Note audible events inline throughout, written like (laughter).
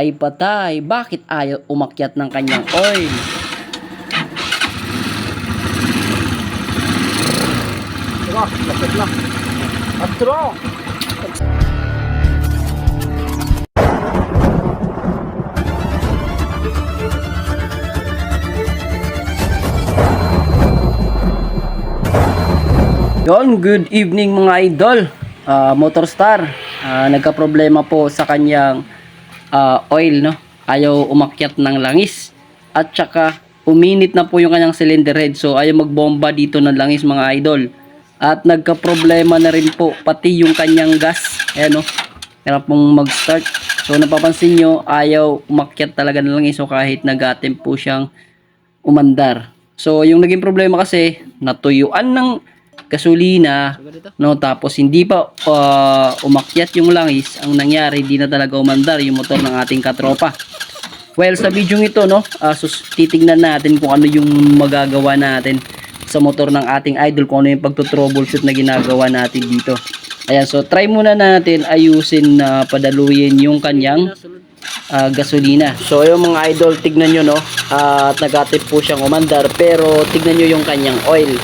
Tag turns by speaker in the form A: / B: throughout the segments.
A: ay patay. Bakit ayaw umakyat ng kanyang oil?
B: Lapit na. Atro!
A: Yon, good evening mga idol. Ah, Motorstar, ah, nagka-problema po sa kanyang ah, oil, no? Ayaw umakyat ng langis. At saka, uminit na po yung kanyang cylinder head. So, ayaw magbomba dito ng langis mga idol. At nagka-problema na rin po pati yung kanyang gas. Ayan, no? Hirap pong mag-start. So, napapansin nyo, ayaw umakyat talaga ng langis. So, kahit nag-attempt po siyang umandar. So, yung naging problema kasi, natuyuan ng gasolina, no, tapos hindi pa uh, umakyat yung langis, ang nangyari, hindi na talaga umandar yung motor ng ating katropa. Well, sa video ito, no, uh, sus, titignan natin kung ano yung magagawa natin sa motor ng ating idol, kung ano yung pagto-troubleshoot na ginagawa natin dito. Ayan, so try muna natin ayusin na padaluyin yung kanyang ah, gasolina. So yung mga idol, tignan nyo no, at nagatip po siyang umandar pero tignan nyo yung kanyang oil.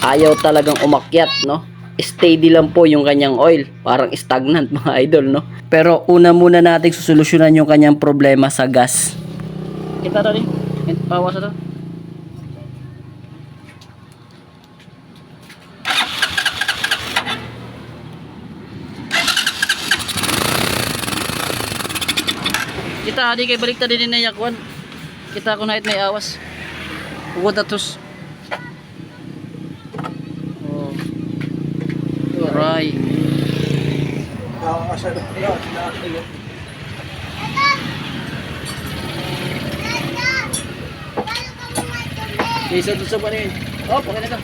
A: Ayaw talagang umakyat no. Steady lang po yung kanyang oil. Parang stagnant (laughs) mga idol no. Pero una muna nating susolusyonan yung kanyang problema sa gas. Kita rin. Pawas ito. Kita di kay balik din na yakwan. Kita ko na may awas. Ugod atos. Aray. Isa to sa panin. Oh, okay na to.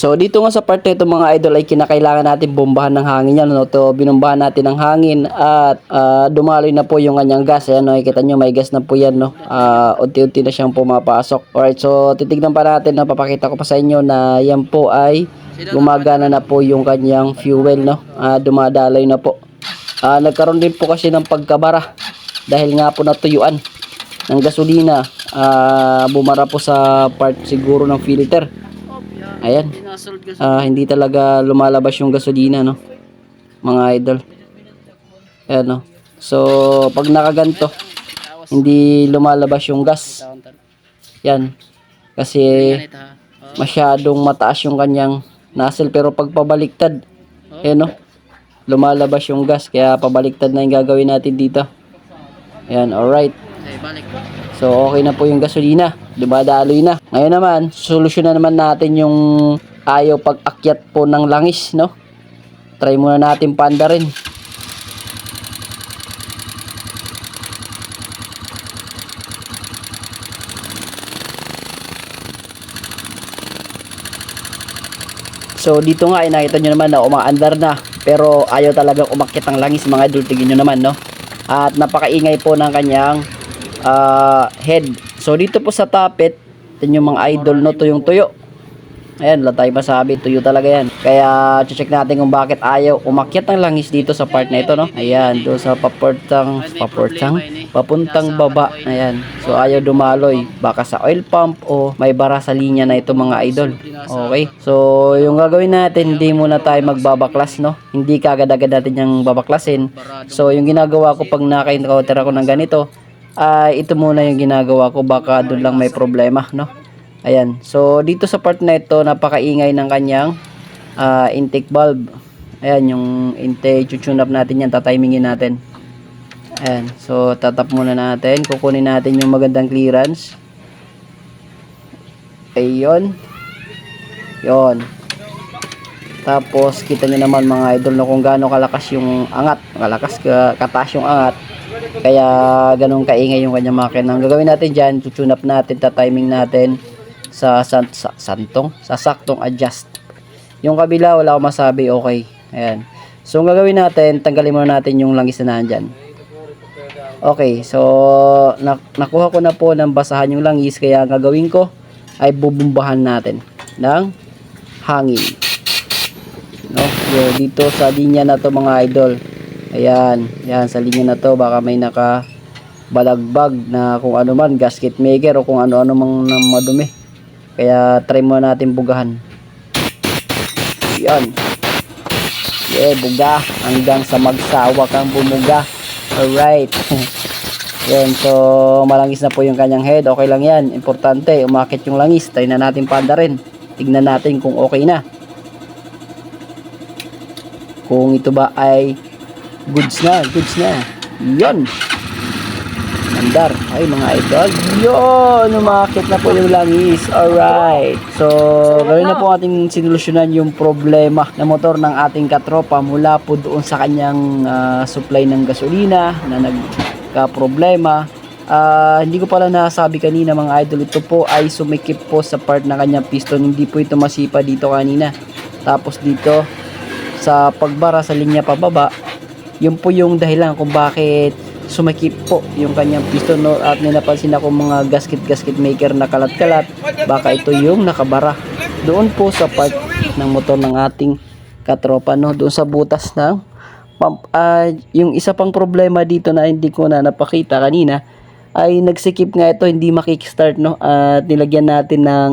A: So dito nga sa part nito mga idol ay kinakailangan natin bombahan ng hangin yan no? To binumbahan natin ng hangin at ah, dumaloy na po yung kanyang gas. Ayan no? Kita nyo may gas na po yan no? Ah, unti-unti na siyang pumapasok. Alright so titignan pa natin no? Papakita ko pa sa inyo na yan po ay gumagana na po yung kanyang fuel no? Ah, dumadaloy na po. Ah, nagkaroon din po kasi ng pagkabara dahil nga po natuyuan ng gasolina. Ah, bumara po sa part siguro ng filter ayan. Ah, hindi talaga lumalabas yung gasolina no? Mga idol. Ayan no? So pag nakaganto hindi lumalabas yung gas. Yan. Kasi masyadong mataas yung kanyang nozzle pero pag pabaliktad ayan no? Lumalabas yung gas. Kaya pabaliktad na yung gagawin natin dito. Ayan alright So okay na po yung gasolina, dumadaloy na. Ngayon naman, solusyonan naman natin yung ayaw pag-akyat po ng langis, no? Try muna natin panda rin. So dito nga ay nakita nyo naman na umaandar na pero ayaw talagang umakyat ang langis mga idol tingin nyo naman no at napakaingay po ng kanyang ah, head. So dito po sa tapet, ito yung mga idol no, tuyong tuyo. Ayan, wala tayo masabi, tuyo talaga yan. Kaya check natin kung bakit ayaw umakyat ng langis dito sa part na ito no. Ayan, doon sa paportang, paportang, papuntang baba. Ayan, so ayaw dumaloy. Baka sa oil pump o may bara sa linya na ito mga idol. Okay, so yung gagawin natin, hindi muna tayo magbabaklas no. Hindi kagad-agad natin yung babaklasin. So yung ginagawa ko pag naka-encounter ako ng ganito, ay ito muna yung ginagawa ko. Baka doon lang may problema no? Ayan. So dito sa part na ito napakaingay ng kanyang ah, intake valve ayan yung intake tune up natin yan. Tatimingin natin. Ayan. So tatap muna natin. Kukunin natin yung magandang clearance. Ayun yon tapos kita nyo naman mga idol no kung gaano kalakas yung angat. Kalakas ka, kataas yung angat kaya ganun kaingay yung kanyang makina. Ang gagawin natin dyan, tutune up natin, tatiming natin sa, sa, sa santong, sa saktong adjust. Yung kabila, wala akong masabi, okay. Ayan. So, ang gagawin natin, tanggalin muna natin yung langis na nandyan. Okay, so, na, nakuha ko na po ng basahan yung langis, kaya ang gagawin ko, ay bubumbahan natin ng hangin. No? So, dito sa linya na to mga idol, Ayan, yan sa linya na to baka may naka balagbag na kung ano man, gasket maker o kung ano-ano mang madumi. Kaya try mo natin bugahan. Yan. Yeah, buga hanggang sa magsawa kang bumuga. Alright. (laughs) Yan, so malangis na po yung kanyang head. Okay lang yan. Importante, umakit yung langis. Try na natin panda rin. Tignan natin kung okay na. Kung ito ba ay goods na, goods na. Yan. Mandar. Ay, mga idol. Yun! Umakit na po yung langis. Alright. So, gawin na po ating sinulusyonan yung problema na motor ng ating katropa mula po doon sa kanyang ah, supply ng gasolina na nagka-problema. Ah, hindi ko pala nasabi kanina mga idol, ito po ay sumikip po sa part ng kanyang piston. Hindi po ito masipa dito kanina. Tapos dito, sa pagbara sa linya pababa, yun po yung dahilan kung bakit sumakip po yung kanyang piston no? at ninapansin ako mga gasket gasket maker na kalat-kalat. Baka ito yung nakabara. Doon po sa part ng motor ng ating katropa no? Doon sa butas ng pump. Ah, yung isa pang problema dito na hindi ko na napakita kanina ay nagsikip nga ito hindi makikistart no? At nilagyan natin ng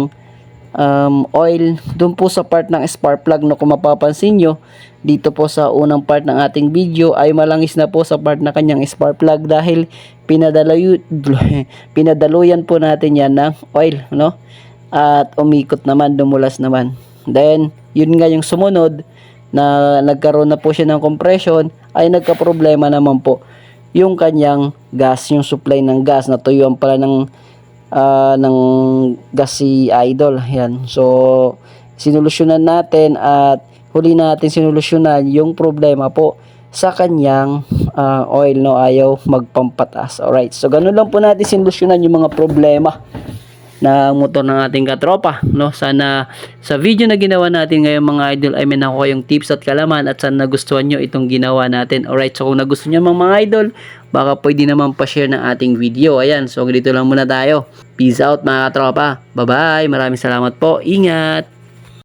A: um, oil doon po sa part ng spark plug no kung mapapansin nyo dito po sa unang part ng ating video ay malangis na po sa part na kanyang spark plug dahil pinadalayu, (laughs) pinadaluyan po natin yan ng oil no? At umikot naman dumulas naman. Then yun nga yung sumunod na nagkaroon na po siya ng compression ay nagka-problema naman po yung kanyang gas yung supply ng gas. Natuyuan pala ng ah, ng gas si idol. Yan. So sinulusyonan natin at huli natin sinulusyonan yung problema po sa kanyang ah, oil no? Ayaw magpampatas. Alright. So ganun lang po natin sinulusyonan yung mga problema na motor ng ating katropa no? Sana sa video na ginawa natin ngayon mga idol ay may nakuha yung tips at kalaman at sana nagustuhan nyo itong ginawa natin. Alright so kung nagustuhan nyo mga idol baka pwede naman pa-share ng ating video. Ayan so dito lang muna tayo. Peace out mga katropa. Bye bye maraming salamat po. Ingat